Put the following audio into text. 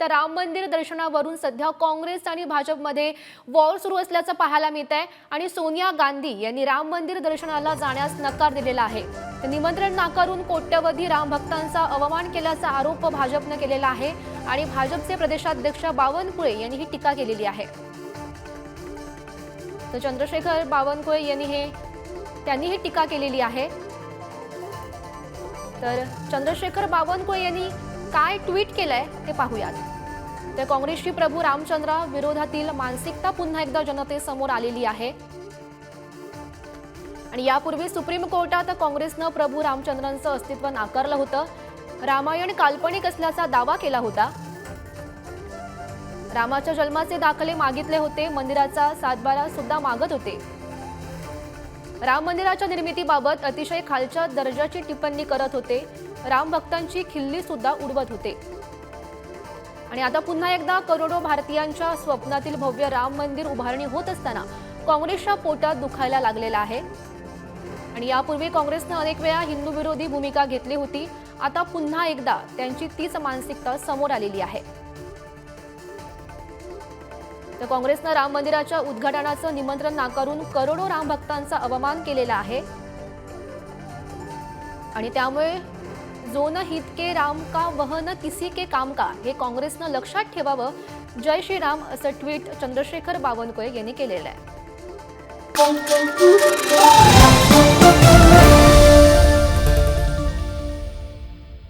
तर राम मंदिर दर्शनावरून सध्या काँग्रेस आणि भाजपमध्ये वॉर सुरू असल्याचं पाहायला मिळत आहे. आणि सोनिया गांधी यांनी राम मंदिर दर्शनाला जाण्यास नकार दिलेला आहे. तर निमंत्रण नाकारून कोट्यवधी राम भक्तांचा अवमान केल्याचा आरोप भाजपनं केलेला आहे. आणि भाजपचे प्रदेशाध्यक्ष बावनकुळे यांनी ही टीका केलेली आहे. तर चंद्रशेखर बावनकुळे यांनी हे त्यांनी ही टीका केलेली आहे. तर चंद्रशेखर बावनकुळे यांनी काय ट्विट केलंय ते पाहूयात. तर काँग्रेसची प्रभू रामचंद्र विरोधातील मानसिकता पुन्हा एकदा जनतेसमोर आलेली आहे. आणि यापूर्वी सुप्रीम कोर्टात काँग्रेसनं प्रभू रामचंद्रांचं अस्तित्व नाकारलं होतं. रामायण काल्पनिक असल्याचा दावा केला होता. रामाच्या जन्माचे दाखले मागितले होते मंदिराचा सातबारा सुद्धा मागत होते. राम मंदिराच्या निर्मितीबाबत अतिशय खालच्या दर्जाची टिप्पणी करत होते. राम भक्तांची खिल्ली सुद्धा उडवत होते. आणि आता पुन्हा एकदा करोडो भारतीयांच्या स्वप्नातील भव्य राम मंदिर उभारणी होत असताना काँग्रेसच्या पोटात दुखायला लागलेला आहे. आणि यापूर्वी काँग्रेसनं अनेक वेळा हिंदू विरोधी भूमिका घेतली होती. आता पुन्हा एकदा त्यांची तीच मानसिकता समोर आलेली आहे. तर काँग्रेसनं राम मंदिराच्या उद्घाटनाचं निमंत्रण नाकारून करोडो राम भक्तांचा अवमान केलेला आहे. आणि त्यामुळे जोन हित के राम का वह न किसी के काम का हे काँग्रेसनं लक्षात ठेवावं. जय श्रीराम असं ट्विट चंद्रशेखर बावनकुळे यांनी केलेलं आहे.